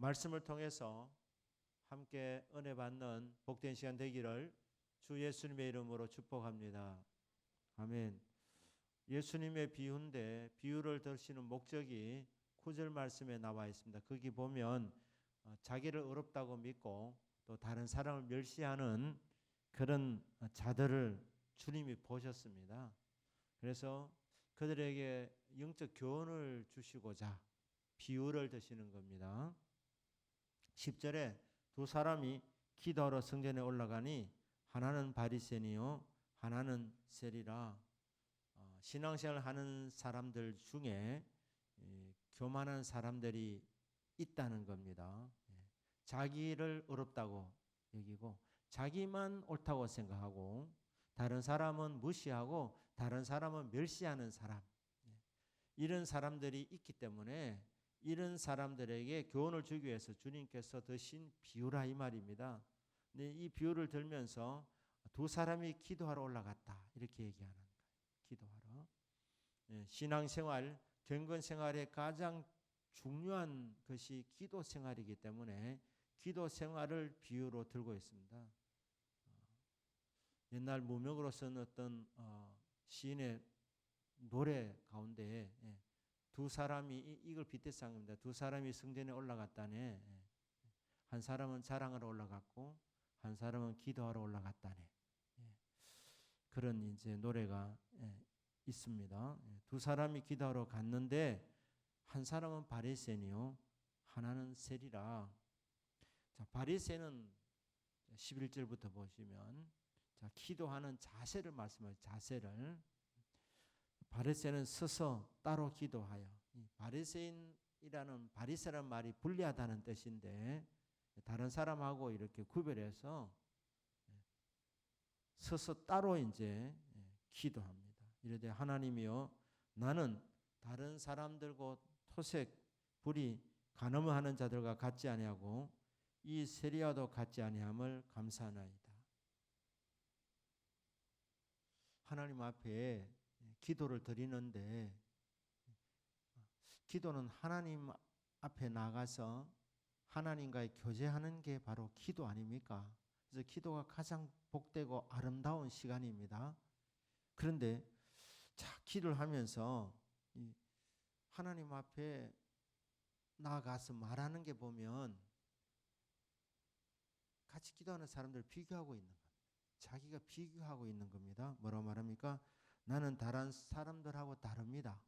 말씀을 통해서 함께 은혜 받는 복된 시간 되기를 주 예수님의 이름으로 축복합니다. 아멘. 예수님의 비유인데 비유를 드시는 목적이 구절 말씀에 나와 있습니다. 거기 보면 어, 자기를 어렵다고 믿고 또 다른 사람을 멸시하는 그런 자들을 주님이 보셨습니다. 그래서 그들에게 영적 교훈을 주시고자 비유를 드시는 겁니다. 10절에 두 사람이 기도하러 성전에 올라가니 하나는 바리새니요 하나는 세리라 어, 신앙생활 하는 사람들 중에 예, 교만한 사람들이 있다는 겁니다. 예, 자기를 어렵다고 여기고 자기만 옳다고 생각하고 다른 사람은 무시하고 다른 사람은 멸시하는 사람 예, 이런 사람들이 있기 때문에 이런 사람들에게 교훈을 주기 위해서 주님께서 드신 비유라 이 말입니다. 근데 이 비유를 들면서 두 사람이 기도하러 올라갔다 이렇게 얘기하는 거예요. 기도하러 예, 신앙생활, 경건생활의 가장 중요한 것이 기도 생활이기 때문에 기도 생활을 비유로 들고 있습니다. 어, 옛날 무명으로 쓴 어떤 어, 시인의 노래 가운데 예, 두 사람이 이걸 겁니다. 두 사람이 성전에 올라갔다네. 예. 한 사람은 자랑하러 올라갔고 한 사람은 기도하러 올라갔다네. 예. 그런 이제 노래가 예, 있습니다. 두 사람이 기도하러 갔는데 한 사람은 바리새니요, 하나는 세리라. 자, 바리새는 11절부터 보시면 자, 기도하는 자세를 말씀하죠. 자세를 바리새는 서서 따로 기도하여 바리새인이라는 바리새란 말이 불리하다는 뜻인데 다른 사람하고 이렇게 구별해서 서서 따로 이제 기도합니다. 이르되 하나님이여 나는 다른 사람들과 토색 불이 간음하는 자들과 같지 아니하고 이 세리와도 같지 아니함을 감사하나이다. 하나님 앞에 기도를 드리는데 기도는 하나님 앞에 나가서 하나님과의 교제하는 게 바로 기도 아닙니까? 그래서 기도가 가장 복되고 아름다운 시간입니다. 그런데 자 기도를 하면서 하나님 앞에 나가서 말하는 게 보면 같이 기도하는 사람들 비교하고 있는 겁니다. 자기가 비교하고 있는 겁니다. 뭐라고 말합니까? 나는 다른 사람들하고 다릅니다.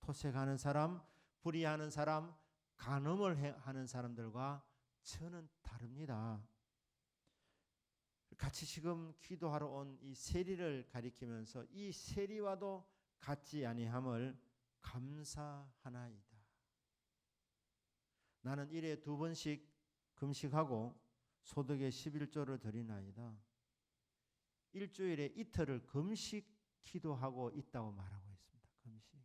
토색하는 사람, 불의하는 사람, 간음을 하는 사람들과 저는 다릅니다. 같이 지금 기도하러 온 이 세리를 가리키면서 이 세리와도 같지 아니함을 감사하나이다. 나는 일에 두 번씩 금식하고 소득의 11조를 드리나이다. 일주일에 이틀을 금식 기도하고 있다고 말하고 있습니다. 금식.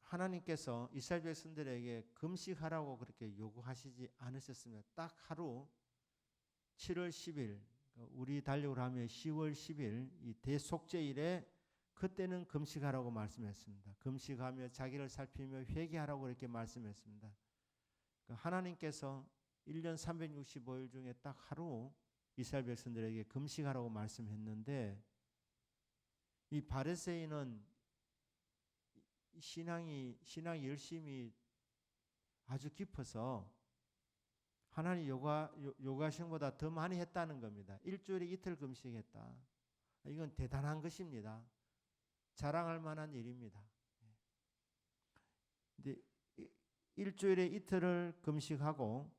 하나님께서 이스라엘 백성들에게 금식하라고 그렇게 요구하시지 않으셨으면 딱 하루 7월 10일 우리 달력으로 하면 10월 10일 이 대속죄일에 그때는 금식하라고 말씀했습니다. 금식하며 자기를 살피며 회개하라고 이렇게 말씀했습니다. 그러니까 하나님께서 1년 365일 중에 딱 하루 이스라엘 백성들에게 금식하라고 말씀했는데 이 바리새인은 신앙이 신앙 열심히 아주 깊어서 하나님 요가 요가신보다 더 많이 했다는 겁니다. 일주일에 이틀 금식했다. 이건 대단한 것입니다. 자랑할 만한 일입니다. 근데 일주일에 이틀을 금식하고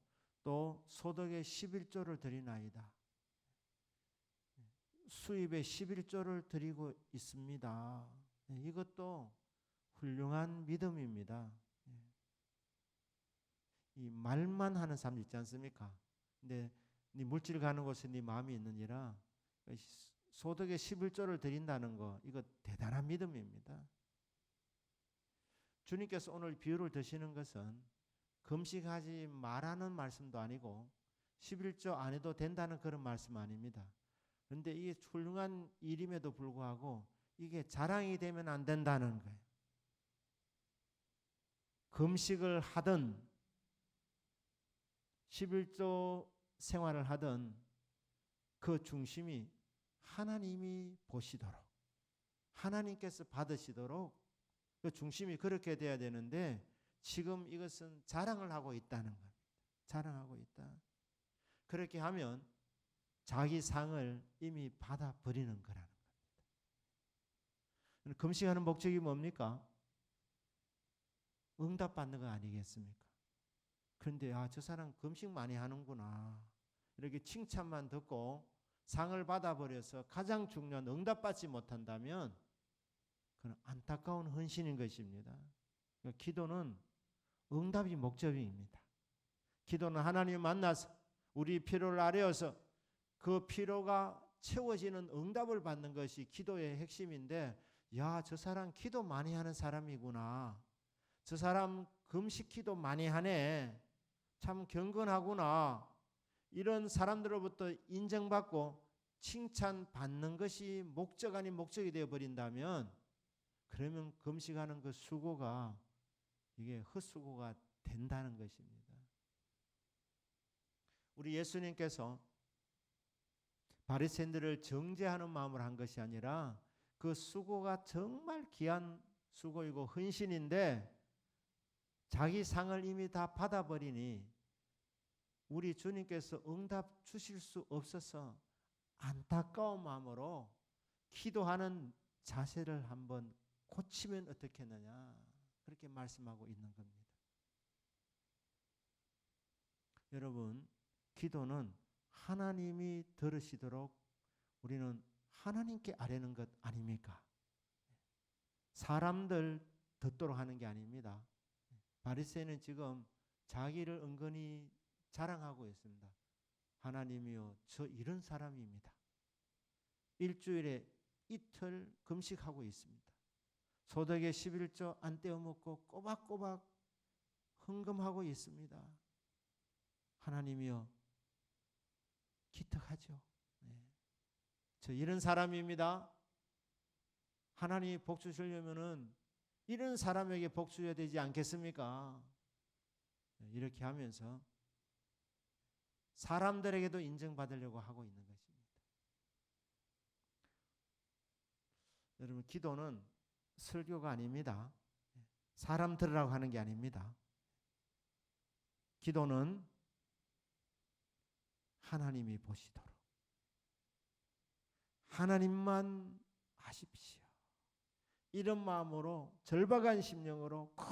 또 소득의 11조를 드리나이다. 수입의 11조를 드리고 있습니다. 이것도 훌륭한 믿음입니다. 이 말만 하는 사람 있지 않습니까? 근데 네 물질 가는 곳에 네 마음이 있느니라 소득의 11조를 드린다는 거 이거 대단한 믿음입니다. 주님께서 오늘 비유를 드시는 것은 금식하지 말라는 말씀도 아니고 11조 안 해도 된다는 그런 말씀 아닙니다. 그런데 이게 훌륭한 일임에도 불구하고 이게 자랑이 되면 안 된다는 거예요. 금식을 하든 11조 생활을 하든 그 중심이 하나님이 보시도록 하나님께서 받으시도록 그 중심이 그렇게 돼야 되는데 지금 이것은 자랑을 하고 있다는 겁니다. 자랑하고 있다. 그렇게 하면 자기 상을 이미 받아 버리는 거라는 겁니다. 금식하는 목적이 뭡니까? 응답 받는 거 아니겠습니까? 그런데 아, 저 사람 금식 많이 하는구나. 이렇게 칭찬만 듣고 상을 받아버려서 가장 중요한 응답받지 못한다면 그건 안타까운 헌신인 것입니다. 그러니까 기도는 응답이 목적입니다. 기도는 하나님 만나서 우리 필요를 아뢰어서 그 필요가 채워지는 응답을 받는 것이 기도의 핵심인데 야, 저 사람 기도 많이 하는 사람이구나. 저 사람 금식 기도 많이 하네. 참 경건하구나. 이런 사람들로부터 인정받고 칭찬받는 것이 목적 아닌 목적이 되어 버린다면 그러면 금식하는 그 수고가 이게 헛수고가 된다는 것입니다. 우리 예수님께서 바리새인들을 정죄하는 마음으로 한 것이 아니라 그 수고가 정말 귀한 수고이고 헌신인데 자기 상을 이미 다 받아버리니 우리 주님께서 응답 주실 수 없어서 안타까운 마음으로 기도하는 자세를 한번 고치면 어떻겠느냐 그렇게 말씀하고 있는 겁니다. 여러분 기도는 하나님이 들으시도록 우리는 하나님께 아뢰는 것 아닙니까? 사람들 듣도록 하는 게 아닙니다. 바리새인은 지금 자기를 은근히 자랑하고 있습니다. 하나님이요, 저 이런 사람입니다. 일주일에 이틀 금식하고 있습니다. 소득의 11조 안 떼어 먹고 꼬박꼬박 헌금하고 있습니다. 하나님이요, 기특하죠. 네. 저 이런 사람입니다. 하나님이 복 주시려면은 이런 사람에게 복 주어야 되지 않겠습니까? 네, 이렇게 하면서 사람들에게도 인정받으려고 하고 있는 것입니다. 여러분, 기도는 설교가 아닙니다. 사람 들으라고 하는 게 아닙니다. 기도는 하나님이 보시도록 하나님만 하십시오. 이런 마음으로 절박한 심령으로 꼭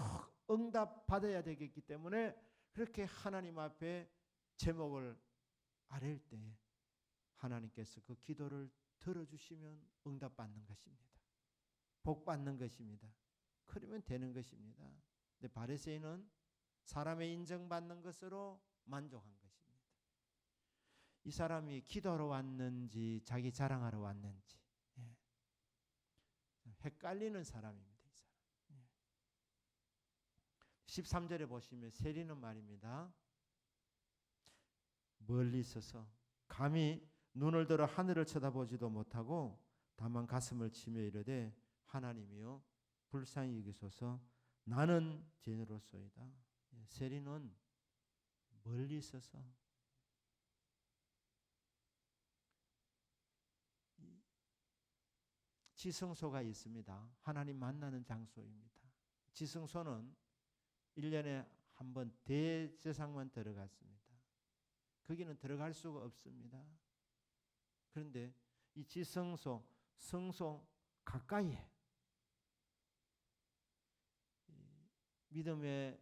응답 받아야 되겠기 때문에 그렇게 하나님 앞에 제목을 아랠 때 하나님께서 그 기도를 들어주시면 응답 받는 것입니다. 복 받는 것입니다. 그러면 되는 것입니다. 근데 바리새인은 사람의 인정받는 것으로 만족한 것입니다. 이 사람이 기도하러 왔는지 자기 자랑하러 왔는지 예. 헷갈리는 사람입니다. 이 사람. 예. 13절에 보시면 세리는 말입니다. 멀리 있어서 감히 눈을 들어 하늘을 쳐다보지도 못하고 다만 가슴을 치며 이르되 하나님이여 불쌍히 여기소서 나는 죄인으로소이다. 예, 세리는 멀리 있어서 지성소가 있습니다. 하나님 만나는 장소입니다. 지성소는 1년에 한 번 대제상만 들어갔습니다. 거기는 들어갈 수가 없습니다. 그런데 이 지성소, 성소 가까이에 믿음에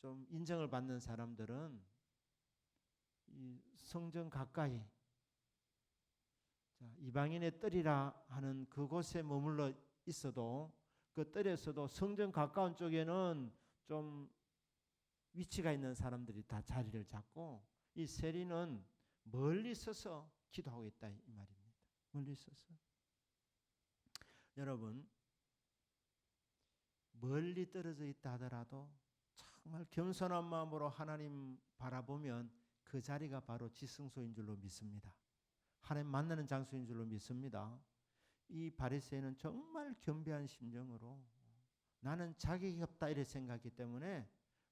좀 인정을 받는 사람들은 이 성전 가까이 자, 이방인의 뜰이라 하는 그곳에 머물러 있어도 그 뜰에서도 성전 가까운 쪽에는 좀 위치가 있는 사람들이 다 자리를 잡고 이 세리는 멀리 서서 기도하고 있다 이 말입니다. 멀리 서서 여러분 멀리 떨어져 있다 하더라도 정말 겸손한 마음으로 하나님 바라보면 그 자리가 바로 지성소인 줄로 믿습니다. 하나님 만나는 장소인 줄로 믿습니다. 이 바리새인은 정말 겸비한 심정으로 나는 자격이 없다 이래 생각하기 때문에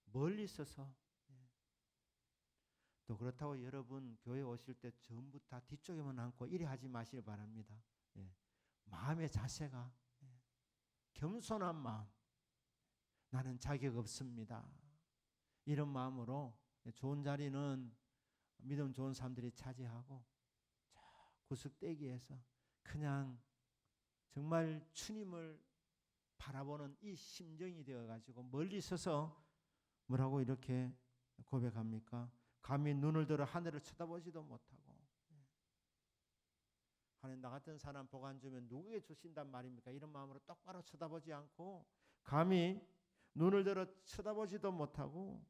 멀리 서서 예. 또 그렇다고 여러분 교회 오실 때 전부 다 뒤쪽에만 앉고 이래 하지 마시길 바랍니다. 예. 마음의 자세가 예. 겸손한 마음. 나는 자격 없습니다. 이런 마음으로 좋은 자리는 믿음 좋은 사람들이 차지하고 구석대기에서 그냥 정말 주님을 바라보는 이 심정이 되어 가지고 멀리 서서 뭐라고 이렇게 고백합니까? 감히 눈을 들어 하늘을 쳐다보지도 못하고 하나님 나 같은 사람 복 안 주면 누구에게 주신단 말입니까? 이런 마음으로 똑바로 쳐다보지 않고 감히 눈을 들어 쳐다보지도 못하고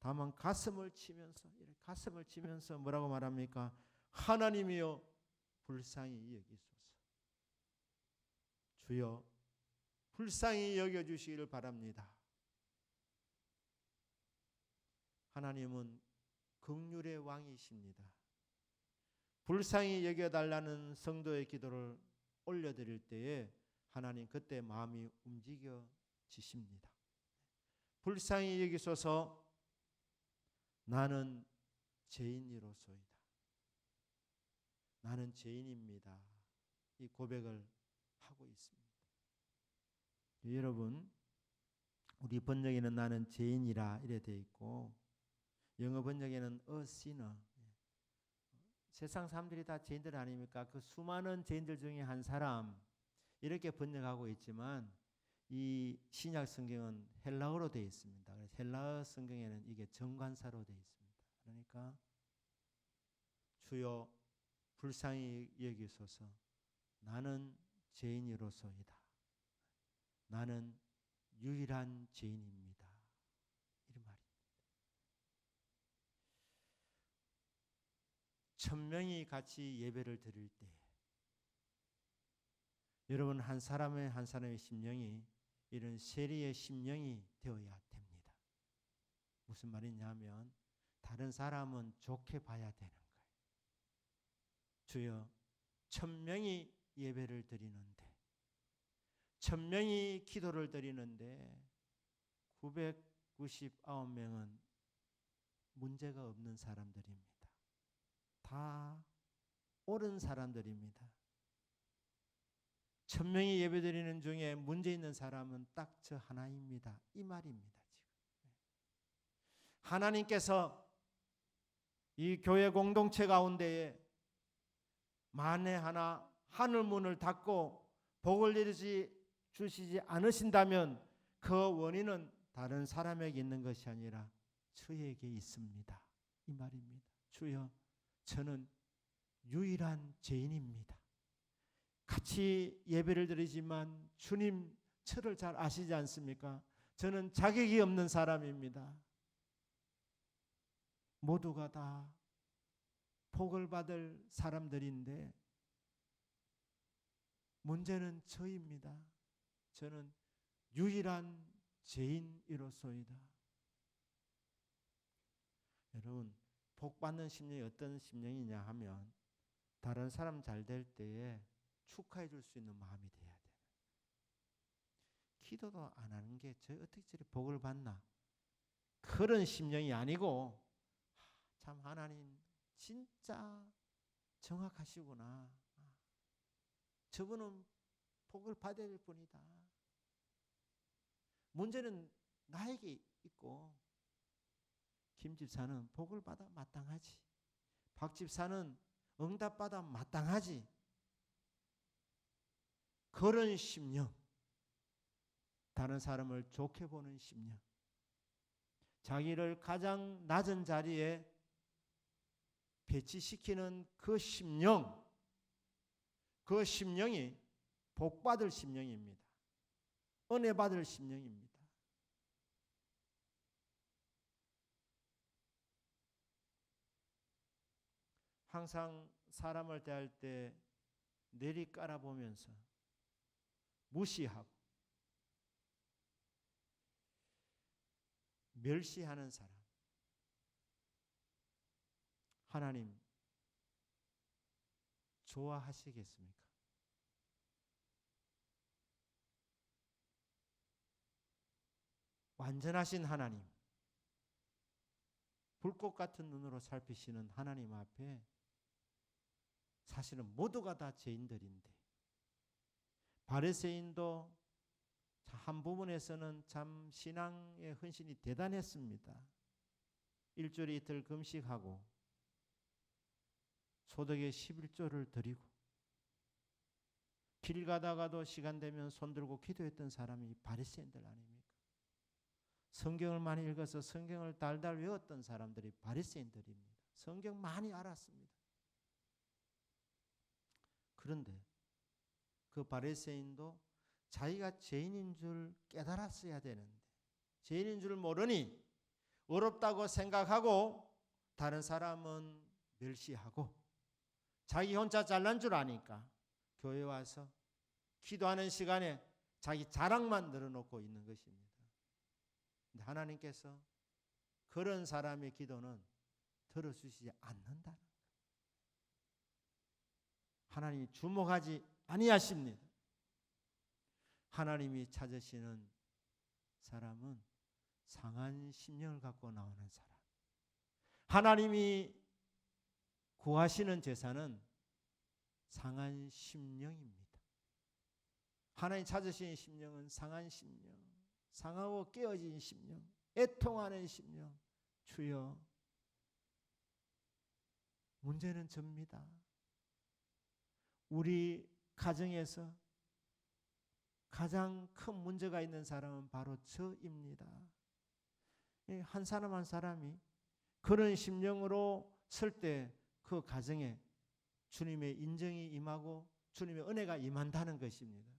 다만 가슴을 치면서 가슴을 치면서 뭐라고 말합니까? 하나님이여 불쌍히 여기소서. 주여 불쌍히 여겨 주시기를 바랍니다. 하나님은 긍휼의 왕이십니다. 불쌍히 여겨 달라는 성도의 기도를 올려 드릴 때에 하나님 그때 마음이 움직여지십니다. 불쌍히 여기소서 나는 죄인이로소이다. 나는 죄인입니다. 이 고백을 하고 있습니다. 여러분, 우리 번역에는 나는 죄인이라 이래 돼 있고 영어 번역에는 a sinner. 세상 사람들이 다 죄인들 아닙니까? 그 수많은 죄인들 중에 한 사람 이렇게 번역하고 있지만 이 신약 성경은 헬라어로 되어 있습니다. 그래서 헬라어 성경에는 이게 정관사로 되어 있습니다. 그러니까 주여 불쌍히 여기소서 나는 죄인이로소이다. 나는 유일한 죄인입니다. 이런 말입니다. 천명이 같이 예배를 드릴 때 여러분 한 사람의 한 사람의 심령이 이런 세리의 심령이 되어야 됩니다. 무슨 말이냐면 다른 사람은 좋게 봐야 되는. 주여 천명이 예배를 드리는데 천명이 기도를 드리는데 999명은 문제가 없는 사람들입니다. 다 옳은 사람들입니다. 천명이 예배 드리는 중에 문제 있는 사람은 딱 저 하나입니다. 이 말입니다. 지금 하나님께서 이 교회 공동체 가운데에 만에 하나 하늘 문을 닫고 복을 내리지 주시지 않으신다면 그 원인은 다른 사람에게 있는 것이 아니라 주에게 있습니다. 이 말입니다. 주여, 저는 유일한 죄인입니다. 같이 예배를 드리지만 주님 저를 잘 아시지 않습니까? 저는 자격이 없는 사람입니다. 모두가 다 복을 받을 사람들인데 문제는 저입니다. 저는 유일한 죄인이로소이다. 여러분, 복 받는 심령이 어떤 심령이냐 하면 다른 사람 잘 될 때에 축하해 줄 수 있는 마음이 돼야 돼. 기도도 안 하는 게 저 어떻게 저리 복을 받나? 그런 심령이 아니고 참 하나님 진짜 정확하시구나. 저분은 복을 받아야 될 뿐이다. 문제는 나에게 있고 김 집사는 복을 받아 마땅하지. 박 집사는 응답받아 마땅하지. 그런 심령. 다른 사람을 좋게 보는 심령. 자기를 가장 낮은 자리에 배치시키는 그 심령. 그 심령이 복받을 심령입니다. 은혜 받을 심령입니다. 항상 사람을 대할 때 내리 깔아보면서 무시하고 멸시하는 사람. 하나님 좋아하시겠습니까? 완전하신 하나님, 불꽃 같은 눈으로 살피시는 하나님 앞에 사실은 모두가 다 죄인들인데 바리새인도 한 부분에서는 참 신앙의 헌신이 대단했습니다. 일주일에 이틀 금식하고 소득의 11조를 드리고 길 가다가도 시간 되면 손 들고 기도했던 사람이 바리새인들 아닙니까? 성경을 많이 읽어서 성경을 달달 외웠던 사람들이 바리새인들입니다. 성경 많이 알았습니다. 그런데 그 바리새인도 자기가 죄인인 줄 깨달았어야 되는데 죄인인 줄 모르니 어렵다고 생각하고 다른 사람은 멸시하고 자기 혼자 잘난 줄 아니까 교회 와서 기도하는 시간에 자기 자랑만 늘어놓고 있는 것입니다. 근데 하나님께서 그런 사람의 기도는 들어주시지 않는다는 하나님이 주목하지 아니하십니다. 하나님이 찾으시는 사람은 상한 심령을 갖고 나오는 사람. 하나님이 구하시는 제사는 상한 심령입니다. 하나님 찾으시는 심령은 상한 심령, 상하고 깨어진 심령, 애통하는 심령. 주여, 문제는 접니다. 우리 가정에서 가장 큰 문제가 있는 사람은 바로 저입니다. 한 사람 한 사람이 그런 심령으로 설때 그 가정에 주님의 인정이 임하고 주님의 은혜가 임한다는 것입니다.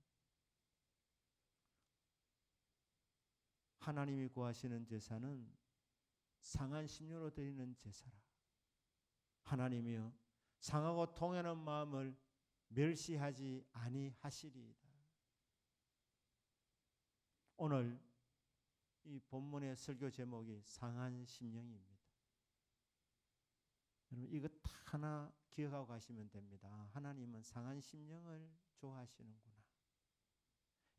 하나님이 구하시는 제사는 상한 심령으로 드리는 제사라. 하나님이여 상하고 통하는 마음을 멸시하지 아니하시리이다. 오늘 이 본문의 설교 제목이 상한 심령입니다. 여러분 이것 하나 기억하고 가시면 됩니다. 하나님은 상한 심령을 좋아하시는구나.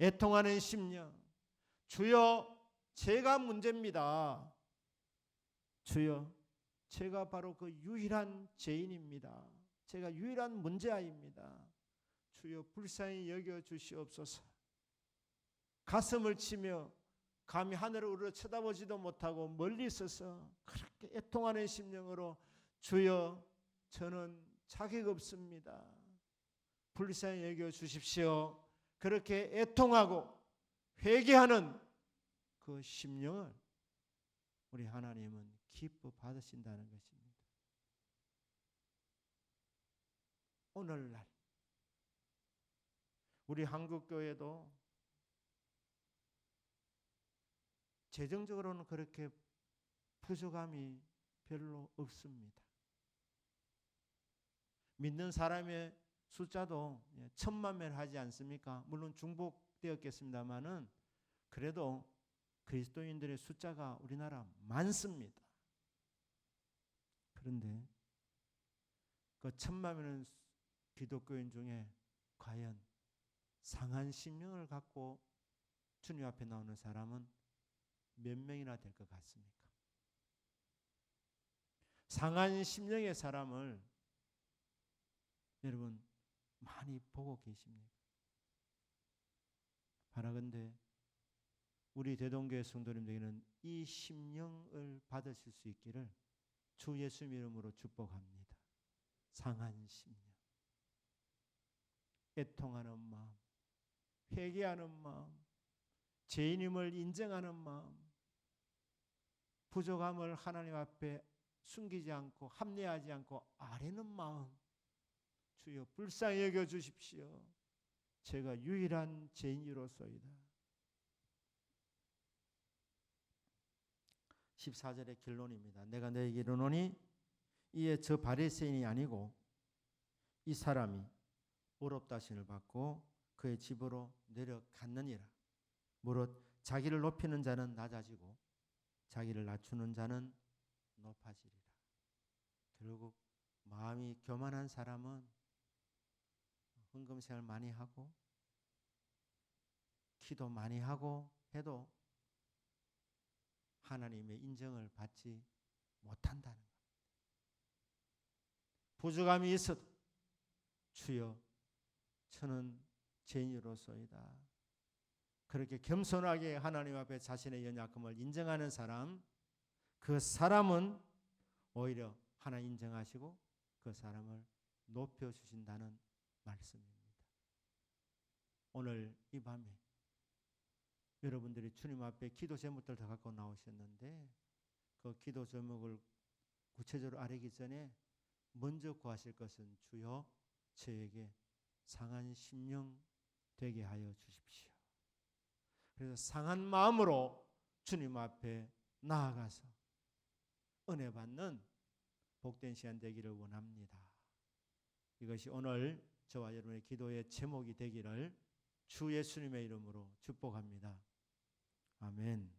애통하는 심령. 주여 제가 문제입니다. 주여 제가 바로 그 유일한 죄인입니다. 제가 유일한 문제아입니다. 주여 불쌍히 여겨 주시옵소서. 가슴을 치며 감히 하늘을 우러 쳐다보지도 못하고 멀리 있어서 그렇게 애통하는 심령으로 주여 저는 자격 없습니다. 불쌍히 여겨 주십시오. 그렇게 애통하고 회개하는 그 심령을 우리 하나님은 기뻐 받으신다는 것입니다. 오늘날 우리 한국 교회도 재정적으로는 그렇게 부족함이 별로 없습니다. 믿는 사람의 숫자도 예, 천만 명 하지 않습니까? 물론 중복되었겠습니다만은 그래도 그리스도인들의 숫자가 우리나라 많습니다. 그런데 그 천만 명은 기독교인 중에 과연 상한 심령을 갖고 주님 앞에 나오는 사람은 몇 명이나 될 것 같습니까? 상한 심령의 사람을 여러분 많이 보고 계십니까? 바라건대 우리 대동교회 성도님들에게는 이 심령을 받으실 수 있기를 주 예수 이름으로 축복합니다. 상한 심령. 애통하는 마음, 회개하는 마음, 죄인임을 인정하는 마음, 부족함을 하나님 앞에 숨기지 않고 합리하지 않고 아뢰는 마음 주여 불쌍히 여겨 주십시오. 제가 유일한 죄인이로소이다. 14절의 결론입니다. 내가 너에게 이르노니 이에 저 바리새인이 아니고 이 사람이 어렵다신을 받고 그의 집으로 내려갔느니라. 무릇 자기를 높이는 자는 낮아지고 자기를 낮추는 자는 높아지리라. 결국 마음이 교만한 사람은 헌금 생활 많이 하고 기도 많이 하고 해도 하나님의 인정을 받지 못한다는 것. 부족함이 있어도 주여 저는 죄인으로서이다. 그렇게 겸손하게 하나님 앞에 자신의 연약함을 인정하는 사람, 그 사람은 오히려 하나 인정하시고 그 사람을 높여 주신다는 말씀입니다. 오늘 이 밤에 여러분들이 주님 앞에 기도 제목들 다 갖고 나오셨는데 그 기도 제목을 구체적으로 아뢰기 전에 먼저 구하실 것은 주여 저에게 상한 심령 되게 하여 주십시오. 그래서 상한 마음으로 주님 앞에 나아가서 은혜 받는 복된 시간 되기를 원합니다. 이것이 오늘 저와 여러분의 기도의 제목이 되기를 주 예수님의 이름으로 축복합니다. 아멘.